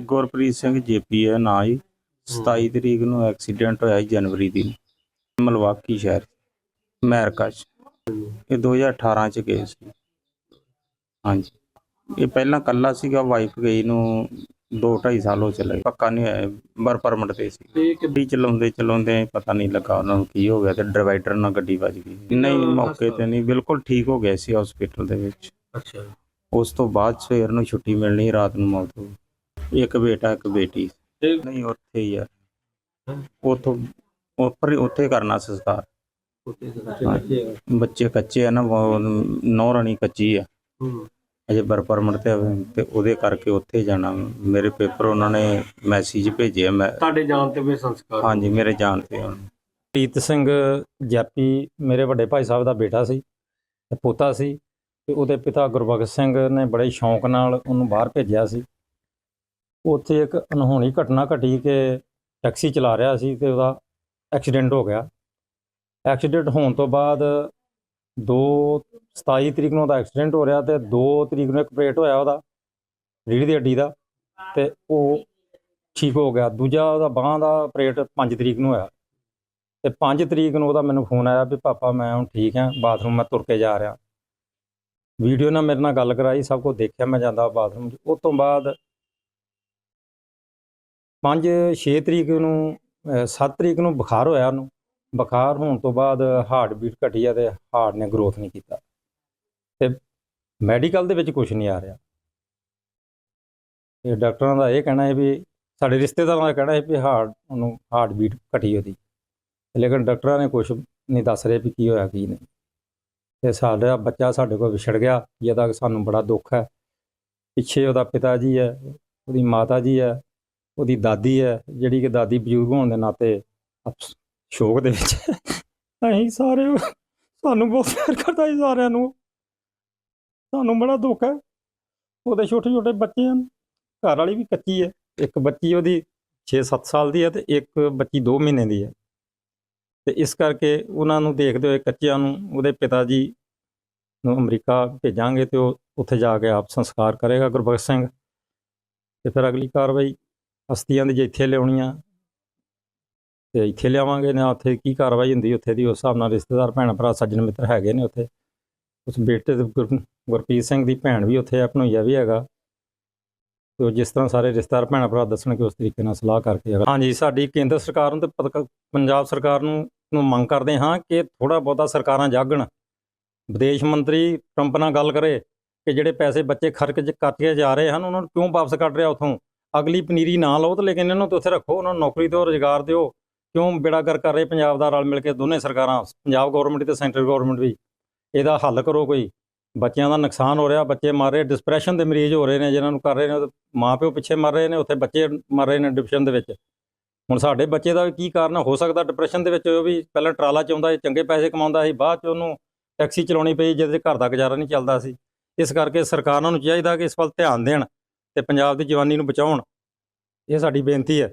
Gurpreet Singh JP ਹੈ ਨਾਂ ਜੀ। 27 ਤਰੀਕ ਨੂੰ ਐਕਸੀਡੈਂਟ ਹੋਇਆ ਜੀ ਜਨਵਰੀ ਦੀ। ਮਲਵਾਕੀ ਸ਼ਹਿਰ ਅਮਰੀਕਾ ਚ। ਇਹ 2018 ਚ ਗਏ ਸੀ। ਹਾਂਜੀ। ਇਹ ਪਹਿਲਾਂ ਕੱਲਾ ਸੀਗਾ ਵਾਈਫ ਗਈ ਨੂੰ 2.5 ਸਾਲ ਹੋ ਚਲੇ ਪੱਕਾ ਨਹੀਂ ਹੋਇਆ ਵਰ ਪਰਮਿਟ ਤੇ ਸੀ। ਤੇ ਗੱਡੀ ਚਲਾਉਂਦੇ ਚਲਾਉਂਦੇ ਪਤਾ ਨਹੀਂ ਲੱਗਾ ਉਹਨਾਂ ਨੂੰ ਕੀ ਹੋ ਗਿਆ ਤੇ ਡਿਵਾਈਡਰ ਨਾਲ ਗੱਡੀ ਵੱਜ ਗਈ। ਨਹੀਂ ਮੌਕੇ ਤੇ ਨਹੀਂ ਬਿਲਕੁਲ ਠੀਕ ਹੋ ਗਏ ਸੀ ਹਸਪੀਟਲ ਦੇ ਵਿੱਚ। ਅੱਛਾ। ਉਸ ਤੋਂ ਬਾਅਦ ਸਵੇਰ ਨੂੰ ਛੁੱਟੀ ਮਿਲਣੀ ਰਾਤ ਨੂੰ ਮੌਤ ਹੋ ਗਈ। ਇੱਕ ਬੇਟਾ ਇੱਕ ਬੇਟੀ। ਤੇ ਨਹੀਂ ਉੱਥੇ ਹੀ ਆ। ਉਥੋਂ ਉੱਪਰ ਹੀ ਉੱਥੇ ਕਰਨਾ ਸੰਸਕਾਰ। ਬੱਚੇ ਬੱਚੇ ਆ। ਬੱਚੇ ਕੱਚੇ ਆ ਨਾ ਨੌ ਰਾਣੀ ਕੱਚੀ ਆ। ਹੂੰ। ਅਜੇ ਬਰ ਪਰਮਿਟ ਤੇ ਆ, ਤੇ ਉਹਦੇ ਕਰਕੇ ਉੱਥੇ ਜਾਣਾ। ਮੇਰੇ ਪੇਪਰ ਉਹਨਾਂ ਨੇ ਮੈਸੇਜ ਭੇਜਿਆ ਮੈਂ ਤੁਹਾਡੇ ਜਾਣ ਤੇ ਵੀ ਸੰਸਕਾਰ। ਹਾਂਜੀ ਮੇਰੇ ਜਾਣ ਤੇ ਹੁਣ ਪ੍ਰੀਤ ਸਿੰਘ ਜੈਪੀ ਮੇਰੇ ਵੱਡੇ ਭਾਈ ਸਾਹਿਬ ਦਾ ਬੇਟਾ ਸੀ ਤੇ ਪੋਤਾ ਸੀ ਤੇ ਉਹਦੇ ਪਿਤਾ ਗੁਰਬਖਸ਼ ਸਿੰਘ ਨੇ ਬੜੇ ਸ਼ੌਂਕ ਨਾਲ ਉਹਨੂੰ ਬਾਹਰ ਭੇਜਿਆ ਸੀ। ਉੱਥੇ ਇੱਕ ਅਨਹੋਣੀ ਘਟਨਾ ਘਟੀ ਕਿ ਟੈਕਸੀ ਚਲਾ ਰਿਹਾ ਸੀ ਤੇ ਉਹਦਾ ਐਕਸੀਡੈਂਟ ਹੋ ਗਿਆ। ਐਕਸੀਡੈਂਟ ਹੋਣ ਤੋਂ ਬਾਅਦ 2 27 ਤਰੀਕ ਨੂੰ ਉਹਦਾ ਐਕਸੀਡੈਂਟ ਹੋ ਰਿਹਾ ਤੇ 2 ਤਰੀਕ ਨੂੰ ਇੱਕ ਆਪਰੇਟ ਹੋਇਆ ਉਹਦਾ, ਰੀੜ੍ਹ ਦੀ ਹੱਡੀ ਦਾ ਤੇ ਉਹ ਠੀਕ ਹੋ ਗਿਆ। ਦੂਜਾ ਉਹਦਾ ਬਾਹਾਂ ਦਾ ਆਪਰੇਟ 5 ਤਰੀਕ ਨੂੰ ਹੋਇਆ। ਤੇ 5 ਤਰੀਕ ਨੂੰ ਉਹਦਾ ਮੈਨੂੰ ਫੋਨ ਆਇਆ ਵੀ ਪਾਪਾ ਮੈਂ ਹੁਣ ਠੀਕ ਹਾਂ, ਬਾਥਰੂਮ ਮੈਂ ਤੁਰ ਕੇ ਜਾ ਰਿਹਾ। ਵੀਡੀਓ ਨਾਲ ਮੇਰੇ ਨਾਲ ਗੱਲ ਕਰਾਈ, ਸਭ ਕੁਝ ਦੇਖਿਆ, ਮੈਂ ਜਾਂਦਾ ਬਾਥਰੂਮ। 'ਚ ਉਸ ਤੋਂ ਬਾਅਦ 5 6 ਤਰੀਕ ਨੂੰ 7 ਤਰੀਕ ਨੂੰ ਬੁਖਾਰ ਹੋਇਆ ਉਹਨੂੰ। ਬੁਖਾਰ ਹੋਣ ਤੋਂ ਬਾਅਦ ਹਾਰਟ ਬੀਟ ਘਟੀ ਆ ਤੇ ਹਾਰਟ ਨੇ ਗਰੋਥ ਨਹੀਂ ਕੀਤਾ। ਤੇ ਮੈਡੀਕਲ ਦੇ ਵਿੱਚ ਕੁਝ ਨਹੀਂ ਆ ਰਿਹਾ। ਤੇ ਡਾਕਟਰਾਂ ਦਾ ਇਹ ਕਹਿਣਾ ਹੈ ਵੀ, ਸਾਡੇ ਰਿਸ਼ਤੇਦਾਰਾਂ ਦਾ ਕਹਿਣਾ ਹੈ ਵੀ ਹਾਰਟ, ਉਹਨੂੰ ਹਾਰਟ ਬੀਟ ਘਟੀ ਉਹਦੀ। ਲੇਕਿਨ ਡਾਕਟਰਾਂ ਨੇ ਕੁਝ ਨਹੀਂ ਦੱਸ ਰਹੇ ਵੀ ਕੀ ਹੋਇਆ, ਕੀ ਨਹੀਂ। ਤੇ ਸਾਡਾ ਬੱਚਾ ਸਾਡੇ ਕੋਲ ਵਿਛੜ ਗਿਆ, ਜਿਹਦਾ ਸਾਨੂੰ ਬੜਾ ਦੁੱਖ ਹੈ। ਪਿੱਛੇ ਉਹਦਾ ਪਿਤਾ ਜੀ ਹੈ, ਉਹਦੀ ਮਾਤਾ ਜੀ ਹੈ ਉਹਦੀ ਦਾਦੀ ਹੈ, ਜਿਹੜੀ ਕਿ ਦਾਦੀ ਬਜ਼ੁਰਗ ਹੋਣ ਦੇ ਨਾਤੇ ਸ਼ੋਕ ਦੇ ਵਿੱਚ ਅਸੀਂ ਸਾਰੇ, ਸਾਨੂੰ ਬਹੁਤ ਪਿਆਰ ਕਰਦਾ ਸੀ ਸਾਰਿਆਂ ਨੂੰ। ਸਾਨੂੰ ਬੜਾ ਦੁੱਖ ਹੈ। ਉਹਦੇ ਛੋਟੇ ਛੋਟੇ ਬੱਚੇ ਹਨ। ਘਰ ਵਾਲੀ ਵੀ ਕੱਚੀ ਹੈ। ਇੱਕ ਬੱਚੀ ਉਹਦੀ 6-7 ਸਾਲ ਦੀ ਹੈ ਤੇ ਇੱਕ ਬੱਚੀ 2 ਮਹੀਨੇ ਦੀ ਹੈ। ਤੇ ਇਸ ਕਰਕੇ ਉਹਨਾਂ ਨੂੰ ਦੇਖਦੇ ਹੋਏ ਕੱਚਿਆਂ ਨੂੰ ਉਹਦੇ ਪਿਤਾ ਜੀ ਨੂੰ ਅਮਰੀਕਾ ਭੇਜਾਂਗੇ ਤੇ ਉਹ ਉੱਥੇ ਜਾ ਕੇ ਆਪ ਸੰਸਕਾਰ ਕਰੇਗਾ ਗੁਰਬਖਸ਼ ਸਿੰਘ। ਤੇ ਫਿਰ ਅਗਲੀ ਕਾਰਵਾਈ ਹਸਤੀਆਂ ਦੀ ਜੇ ਇੱਥੇ ਲਿਆਉਣੀਆਂ ਤੇ ਇੱਥੇ ਲਿਆਵਾਂਗੇ, ਨਾ ਉੱਥੇ ਕੀ ਕਾਰਵਾਈ ਹੁੰਦੀ ਉੱਥੇ ਦੀ, ਉਸ ਹਿਸਾਬ ਨਾਲ ਰਿਸ਼ਤੇਦਾਰ, ਭੈਣ ਭਰਾ, ਸੱਜਣ ਮਿੱਤਰ ਹੈਗੇ ਨੇ ਉੱਥੇ। ਉਸ ਬੇਟੇ ਦੇ ਗੁਰ- ਗੁਰਪ੍ਰੀਤ ਸਿੰਘ ਦੀ ਭੈਣ ਵੀ ਉੱਥੇ ਹੈ ਭਣੋਈਆ ਵੀ ਹੈਗਾ। ਤੇ ਜਿਸ ਤਰ੍ਹਾਂ ਸਾਰੇ ਰਿਸ਼ਤੇਦਾਰ, ਭੈਣ ਭਰਾ ਦੱਸਣ ਕਿ ਉਸ ਤਰੀਕੇ ਨਾਲ ਸਲਾਹ ਕਰਕੇ ਹਾਂਜੀ, ਸਾਡੀ ਕੇਂਦਰ ਸਰਕਾਰ ਨੂੰ ਤੇ ਪੰਜਾਬ ਸਰਕਾਰ ਨੂੰ ਨੂੰ ਮੰਗ ਕਰਦੇ ਹਾਂ ਕਿ ਥੋੜਾ ਬਹੁਤਾ ਸਰਕਾਰਾਂ ਜਾਗਣ। ਵਿਦੇਸ਼ ਮੰਤਰੀ ਟਰੰਪ ਨਾਲ ਗੱਲ ਕਰੇ ਕਿ ਜਿਹੜੇ ਪੈਸੇ ਬੱਚੇ ਖਰਚ ਕਰਕੇ ਜਾ ਰਹੇ ਹਨ, ਉਹਨਾਂ ਨੂੰ ਕਿਉਂ ਵਾਪਸ ਕੱਢ ਰਿਹਾ ਉਥੋਂ? ਅਗਲੀ ਪਨੀਰੀ ਨਾ ਲਓ ਤੇ ਲੇਕਿਨ ਇਹਨਾਂ ਨੂੰ ਤਾਂ ਉੱਥੇ ਰੱਖੋ, ਉਹਨਾਂ ਨੂੰ ਨੌਕਰੀ ਦਿਓ, ਰੁਜ਼ਗਾਰ ਦਿਓ। ਕਿਉਂ ਬੇੜਾ ਕਰ ਕਰ ਰਹੇ ਪੰਜਾਬ ਦਾ ਰਲ ਮਿਲ ਕੇ ਦੋਨੇ ਸਰਕਾਰਾਂ, ਪੰਜਾਬ ਗਵਰਨਮੈਂਟ ਤੇ ਸੈਂਟਰ ਗਵਰਨਮੈਂਟ ਵੀ। ਇਹਦਾ ਹੱਲ ਕਰੋ ਕੋਈ। ਬੱਚਿਆਂ ਦਾ ਨੁਕਸਾਨ ਹੋ ਰਿਹਾ, ਬੱਚੇ ਮਰ ਰਹੇ ਡਿਸਪ੍ਰੈਸ਼ਨ ਦੇ ਮਰੀਜ਼ ਹੋ ਰਹੇ ਨੇ ਜਿਹਨਾਂ ਨੂੰ ਕਰ ਰਹੇ ਨੇ, ਉਹ ਮਾਪਿਓ ਪਿੱਛੇ ਮਰ ਰਹੇ ਨੇ, ਉੱਥੇ ਬੱਚੇ ਮਰ ਰਹੇ ਨੇ ਡਿਪਰੈਸ਼ਨ ਦੇ ਵਿੱਚ। ਹੁਣ ਸਾਡੇ ਬੱਚੇ ਦਾ ਵੀ ਕੀ ਕਾਰਨ ਹੋ ਸਕਦਾ ਡਿਪਰੈਸ਼ਨ ਦੇ ਵਿੱਚ? ਉਹ ਵੀ ਪਹਿਲਾਂ ਟਰਾਲਾ ਚ ਆਉਂਦਾ ਸੀ, ਚੰਗੇ ਪੈਸੇ ਕਮਾਉਂਦਾ ਸੀ, ਬਾਅਦ ਚ ਉਹਨੂੰ ਟੈਕਸੀ ਚਲਾਉਣੀ ਪਈ, ਜਿਹਦੇ 'ਚ ਘਰ ਦਾ ਗੁਜ਼ਾਰਾ ਨਹੀਂ ਚੱਲਦਾ ਸੀ। ਇਸ ਕਰਕੇ ਸਰਕਾਰਾਂ ਨੂੰ ਚਾਹੀਦਾ ਕਿ ਇਸ ਵੱਲ ਧਿਆਨ ਦੇਣ। ਤੇ ਪੰਜਾਬ ਦੀ ਜਵਾਨੀ ਨੂੰ ਬਚਾਉਣ। ਇਹ ਸਾਡੀ ਬੇਨਤੀ ਹੈ।